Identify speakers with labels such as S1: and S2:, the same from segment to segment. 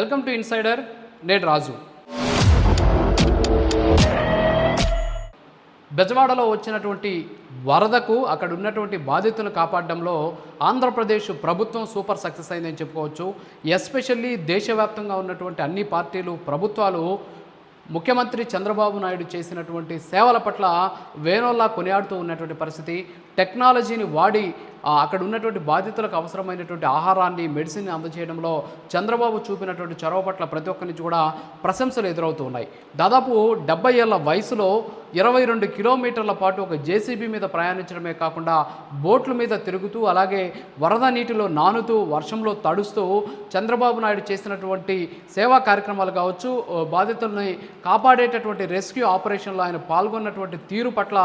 S1: Welcome to insider నేడు రాజు. బెజవాడలో వచ్చినటువంటి వరదకు అక్కడ ఉన్నటువంటి బాధితులను కాపాడడంలో ఆంధ్రప్రదేశ్ ప్రభుత్వం సూపర్ సక్సెస్ అయిందని చెప్పుకోవచ్చు. ఎస్పెషల్లీ దేశవ్యాప్తంగా ఉన్నటువంటి అన్ని పార్టీలు ప్రభుత్వాలు ముఖ్యమంత్రి చంద్రబాబు నాయుడు చేసినటువంటి సేవల పట్ల వేనోల్లా కొనియాడుతూ ఉన్నటువంటి పరిస్థితి. టెక్నాలజీని వాడి అక్కడ ఉన్నటువంటి బాధితులకు అవసరమైనటువంటి ఆహారాన్ని మెడిసిన్ అందజేయడంలో చంద్రబాబు చూపినటువంటి చొరవ పట్ల ప్రతి ఒక్కరి నుంచి కూడా ప్రశంసలు ఎదురవుతూ ఉన్నాయి. దాదాపు డెబ్బై ఏళ్ళ వయసులో ఇరవై రెండు కిలోమీటర్ల పాటు ఒక జేసీబీ మీద ప్రయాణించడమే కాకుండా బోట్ల మీద తిరుగుతూ అలాగే వరద నీటిలో నానుతూ వర్షంలో తడుస్తూ చంద్రబాబు నాయుడు చేసినటువంటి సేవా కార్యక్రమాలు కావచ్చు బాధితుల్ని కాపాడేటటువంటి రెస్క్యూ ఆపరేషన్లో ఆయన పాల్గొన్నటువంటి తీరు పట్ల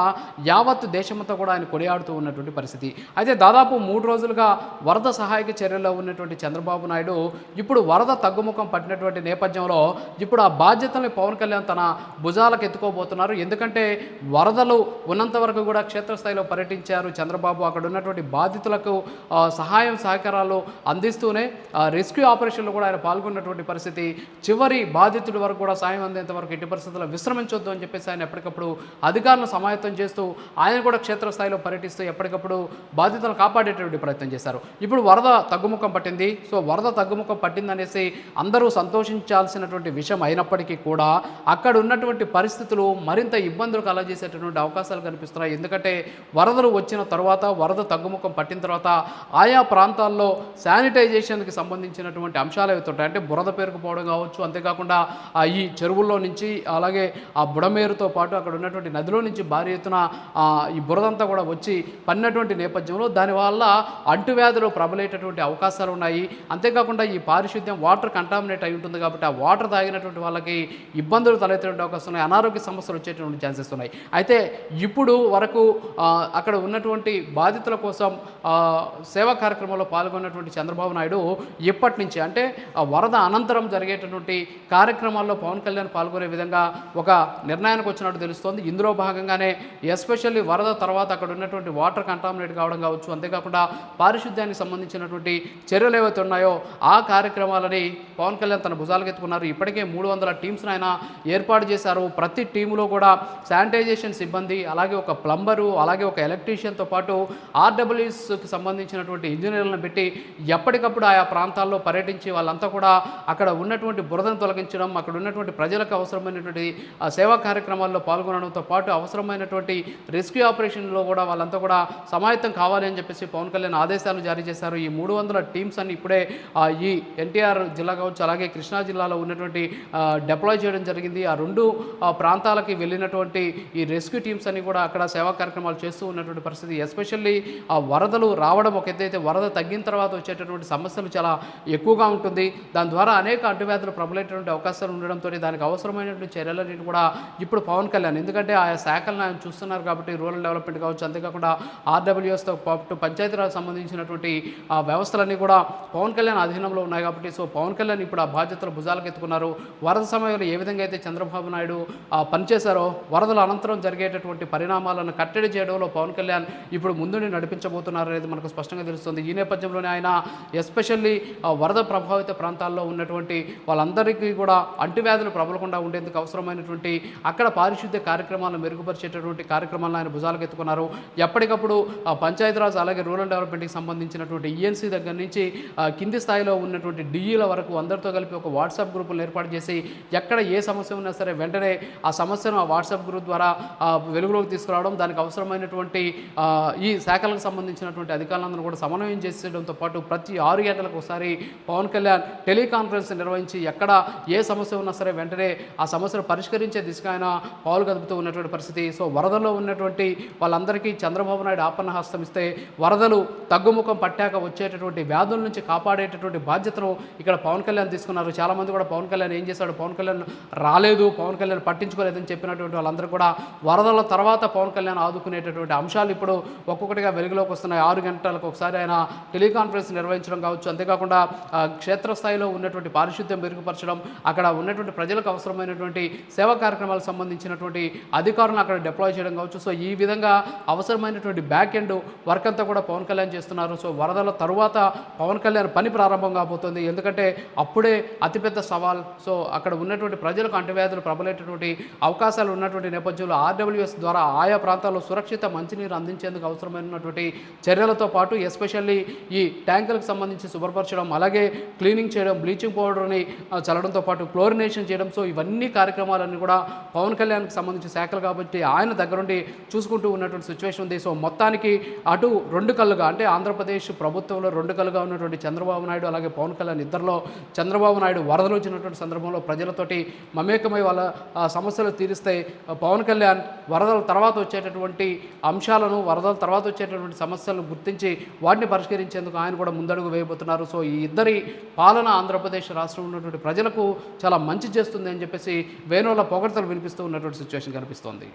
S1: యావత్ దేశమంతా కూడా ఆయన కొనియాడుతూ ఉన్నటువంటి పరిస్థితి. అయితే దాదాపు మూడు రోజులుగా వరద సహాయక చర్యల్లో ఉన్నటువంటి చంద్రబాబు నాయుడు ఇప్పుడు వరద తగ్గుముఖం పట్టినటువంటి నేపథ్యంలో ఇప్పుడు ఆ బాధ్యతల్ని పవన్ కళ్యాణ్ తన భుజాలకు ఎత్తుకోబోతున్నారు. ఎందుకంటే వరదలు ఉన్నంత వరకు కూడా క్షేత్రస్థాయిలో పర్యటించారు. చంద్రబాబు అక్కడ ఉన్నటువంటి బాధితులకు సహాయం సహకారాలు అందిస్తూనే రెస్క్యూ ఆపరేషన్లో కూడా ఆయన పాల్గొన్నటువంటి పరిస్థితి. చివరి బాధితుడి వరకు కూడా సాయం అందేంత వరకు ఎట్టి పరిస్థితుల్లో విశ్రమించొద్దు అని చెప్పేసి ఆయన ఎప్పటికప్పుడు అధికారులను సమాయత్తం చేస్తూ ఆయన కూడా క్షేత్రస్థాయిలో పర్యటిస్తూ ఎప్పటికప్పుడు ప్రాణాలను కాపాడేటువంటి ప్రయత్నం చేశారు. ఇప్పుడు వరద తగ్గుముఖం పట్టింది. సో వరద తగ్గుముఖం పట్టిందనేసి అందరూ సంతోషించాల్సినటువంటి విషయం అయినప్పటికీ కూడా అక్కడ ఉన్నటువంటి పరిస్థితులు మరింత ఇబ్బందులు కలగజేసేటటువంటి అవకాశాలు కనిపిస్తున్నాయి. ఎందుకంటే వరదలు వచ్చిన తర్వాత వరద తగ్గుముఖం పట్టిన తర్వాత ఆయా ప్రాంతాల్లో శానిటైజేషన్కి సంబంధించినటువంటి అంశాలు అవుతుంటాయి అంటే బురద పేరుకుపోవడం కావచ్చు అంతేకాకుండా ఈ చెరువుల్లో నుంచి అలాగే ఆ బుడమేరుతో పాటు అక్కడ ఉన్నటువంటి నదిలో నుంచి భారీ ఎత్తున ఈ బురదంతా కూడా వచ్చి పన్నటువంటి నేపథ్యంలో దానివల్ల అంటువ్యాధులు ప్రబలేటటువంటి అవకాశాలు ఉన్నాయి అంతేకాకుండా ఈ పారిశుద్ధ్యం వాటర్ కంటామినేట్ అయి ఉంటుంది కాబట్టి ఆ వాటర్ తాగినటువంటి వాళ్ళకి ఇబ్బందులు తలెత్తేటువంటి అవకాశం ఉన్నాయి. అనారోగ్య సమస్యలు వచ్చేటువంటి ఛాన్సెస్ ఉన్నాయి. అయితే ఇప్పుడు వరకు అక్కడ ఉన్నటువంటి బాధితుల కోసం సేవా కార్యక్రమంలో పాల్గొన్నటువంటి చంద్రబాబు నాయుడు ఇప్పటి నుంచి అంటే ఆ వరద అనంతరం జరిగేటటువంటి కార్యక్రమాల్లో పవన్ కళ్యాణ్ పాల్గొనే విధంగా ఒక నిర్ణయానికి వచ్చినట్టు తెలుస్తోంది. ఇందులో భాగంగానే ఎస్పెషల్లీ వరద తర్వాత అక్కడ ఉన్నటువంటి వాటర్ కంటామినేట్ కావడం కావచ్చు అంతేకాకుండా పారిశుద్ధ్యానికి సంబంధించినటువంటి చర్యలు ఏవైతే ఉన్నాయో ఆ కార్యక్రమాలని పవన్ కళ్యాణ్ తన భుజాలకు ఎత్తుకున్నారు ఇప్పటికే మూడు వందల టీమ్స్ని ఆయన ఏర్పాటు చేశారు. ప్రతి టీంలో కూడా శానిటైజేషన్ సిబ్బంది అలాగే ఒక ప్లంబరు అలాగే ఒక ఎలక్ట్రీషియన్తో పాటు ఆర్డబ్ల్యూఎస్కి సంబంధించినటువంటి ఇంజనీర్లను పెట్టి ఎప్పటికప్పుడు ఆయా ప్రాంతాల్లో పర్యటించి వాళ్ళంతా కూడా అక్కడ ఉన్నటువంటి బురదను తొలగించడం అక్కడ ఉన్నటువంటి ప్రజలకు అవసరమైనటువంటి ఆ సేవా కార్యక్రమాల్లో పాల్గొనడంతో పాటు అవసరమైనటువంటి రెస్క్యూ ఆపరేషన్లో కూడా వాళ్ళంతా కూడా సమాయత్తం కావాలి అని చెప్పేసి పవన్ కళ్యాణ్ ఆదేశాలు జారీ చేశారు. ఈ మూడు వందల టీమ్స్ అన్ని ఇప్పుడే ఈ ఎన్టీఆర్ జిల్లా కావచ్చు అలాగే కృష్ణా జిల్లాలో ఉన్నటువంటి డెప్లాయ్ చేయడం జరిగింది. ఆ రెండు ప్రాంతాలకి వెళ్ళినటువంటి ఈ రెస్క్యూ టీమ్స్ అన్ని కూడా అక్కడ సేవా కార్యక్రమాలు చేస్తూ ఉన్నటువంటి పరిస్థితి. ఎస్పెషల్లీ ఆ వరదలు రావడం ఒక ఎత్తైతే వరద తగ్గిన తర్వాత వచ్చేటటువంటి సమస్యలు చాలా ఎక్కువగా ఉంటుంది. దాని ద్వారా అనేక అంటువ్యాధులు ప్రబలేటటువంటి అవకాశాలు ఉండడంతో దానికి అవసరమైనటువంటి చర్యలన్నింటి కూడా ఇప్పుడు పవన్ కళ్యాణ్. ఎందుకంటే ఆయా శాఖలను ఆయన చూస్తున్నారు కాబట్టి రూరల్ డెవలప్మెంట్ కావచ్చు అంతేకాకుండా ఆర్డబ్ల్యూఎస్తో పాటు పంచాయతీరాజ్ సంబంధించినటువంటి ఆ వ్యవస్థలన్నీ కూడా పవన్ కళ్యాణ్ అధీనంలో ఉన్నాయి కాబట్టి సో పవన్ కళ్యాణ్ ఇప్పుడు ఆ బాధ్యతలు భుజాలకు ఎత్తుకున్నారు వరద సమయంలో ఏ విధంగా అయితే చంద్రబాబు నాయుడు ఆ, పనిచేశారో వరదల అనంతరం జరిగేటటువంటి పరిణామాలను కట్టడి చేయడంలో పవన్ కళ్యాణ్ ఇప్పుడు ముందుని నడిపించబోతున్నారు అనేది మనకు స్పష్టంగా తెలుస్తుంది. ఈ నేపథ్యంలోనే ఆయన ఎస్పెషల్లీ వరద ప్రభావిత ప్రాంతాల్లో ఉన్నటువంటి వాళ్ళందరికీ కూడా అంటువ్యాధులు ప్రబలకుండా ఉండేందుకు అవసరమైనటువంటి అక్కడ పారిశుద్ధ్య కార్యక్రమాలను మెరుగుపరిచేటటువంటి కార్యక్రమాలను ఆయన భుజాలకు ఎత్తుకున్నారు ఎప్పటికప్పుడు ఆ, పంచాయతీరాజ్ అలాగే రూరల్ డెవలప్మెంట్కి సంబంధించినటువంటి ఈఎన్సీ దగ్గర నుంచి కింది స్థాయిలో ఉన్నటువంటి డిఈల వరకు అందరితో కలిపి ఒక వాట్సాప్ గ్రూపులను ఏర్పాటు చేసి ఎక్కడ ఏ సమస్య ఉన్నా సరే వెంటనే ఆ సమస్యను ఆ వాట్సాప్ గ్రూప్ ద్వారా వెలుగులోకి తీసుకురావడం దానికి అవసరమైనటువంటి ఈ శాఖలకు సంబంధించినటువంటి అధికారులందరూ కూడా సమన్వయం చేసేయడంతో పాటు ప్రతి ఆరు గంటలకు ఒకసారి పవన్ కళ్యాణ్ టెలికాన్ఫరెన్స్ నిర్వహించి ఎక్కడ ఏ సమస్య ఉన్నా సరే వెంటనే ఆ సమస్యను పరిష్కరించే దిశగా ఆయన పాలు కదుపుతూ ఉన్నటువంటి పరిస్థితి. సో వరదలో ఉన్నటువంటి వాళ్ళందరికీ చంద్రబాబు నాయుడు ఆపన్న హస్తం ఇస్తే వరదలు తగ్గుముఖం పట్టాక వచ్చేటటువంటి వ్యాధుల నుంచి కాపాడేటటువంటి బాధ్యతను ఇక్కడ పవన్ కళ్యాణ్ తీసుకున్నారు. చాలామంది కూడా పవన్ కళ్యాణ్ ఏం చేశాడు? పవన్ కళ్యాణ్ రాలేదు పవన్ కళ్యాణ్ పట్టించుకోలేదని చెప్పినటువంటి వాళ్ళందరూ కూడా వరదల తర్వాత పవన్ కళ్యాణ్ ఆదుకునేటటువంటి అంశాలు ఇప్పుడు ఒక్కొక్కటిగా వెలుగులోకి వస్తున్నాయి. ఆరు గంటలకు ఒకసారి ఆయన టెలికాన్ఫరెన్స్ నిర్వహించడం కావచ్చు. అంతేకాకుండా క్షేత్రస్థాయిలో ఉన్నటువంటి పారిశుద్ధ్యం మెరుగుపరచడం అక్కడ ఉన్నటువంటి ప్రజలకు అవసరమైనటువంటి సేవా కార్యక్రమాలకు సంబంధించినటువంటి అధికారులను అక్కడ డిప్లాయ్ చేయడం కావచ్చు. సో ఈ విధంగా అవసరమైనటువంటి బ్యాక్ ఎండ్ వర్క్ అంతా కూడా పవన్ కళ్యాణ్ చేస్తున్నారు. సో వరదల తరువాత పవన్ కళ్యాణ్ పని ప్రారంభం కాబోతుంది. ఎందుకంటే అప్పుడే అతిపెద్ద సవాల్. సో అక్కడ ఉన్నటువంటి ప్రజలకు అంటువ్యాధులు ప్రబలేటటువంటి అవకాశాలు ఉన్నటువంటి నేపథ్యంలో ఆర్డబ్ల్యూఎస్ ద్వారా ఆయా ప్రాంతాల్లో సురక్షిత మంచినీరు అందించేందుకు అవసరమైనటువంటి చర్యలతో పాటు ఎస్పెషల్లీ ఈ ట్యాంకులకు సంబంధించి శుభ్రపరచడం అలాగే క్లీనింగ్ చేయడం బ్లీచింగ్ పౌడర్ని చల్లడంతో పాటు క్లోరినేషన్ చేయడం. సో ఇవన్నీ కార్యక్రమాలన్నీ కూడా పవన్ కళ్యాణ్కి సంబంధించిన శాఖలు కాబట్టి ఆయన దగ్గరుండి చూసుకుంటూ ఉన్నటువంటి సిచ్యువేషన్ ఉంది. సో మొత్తానికి అటు రెండు కళ్ళుగా అంటే ఆంధ్రప్రదేశ్ ప్రభుత్వంలో రెండు కళ్ళుగా ఉన్నటువంటి చంద్రబాబు నాయుడు అలాగే పవన్ కళ్యాణ్ ఇద్దరిలో చంద్రబాబు నాయుడు వరదలు వచ్చినటువంటి సందర్భంలో ప్రజలతోటి మమేకమై వాళ్ళ సమస్యలు తీరిస్తే పవన్ కళ్యాణ్ వరదల తర్వాత వచ్చేటటువంటి అంశాలను వరదల తర్వాత వచ్చేటటువంటి సమస్యలను గుర్తించి వాటిని పరిష్కరించేందుకు ఆయన కూడా ముందడుగు వేయబోతున్నారు. సో ఈ ఇద్దరి పాలన ఆంధ్రప్రదేశ్ రాష్ట్రంలో ఉన్నటువంటి ప్రజలకు చాలా మంచి చేస్తుంది అని చెప్పేసి వేణువుల పొగడ్తలు వినిపిస్తూ ఉన్నటువంటి సిచ్యువేషన్ కనిపిస్తోంది.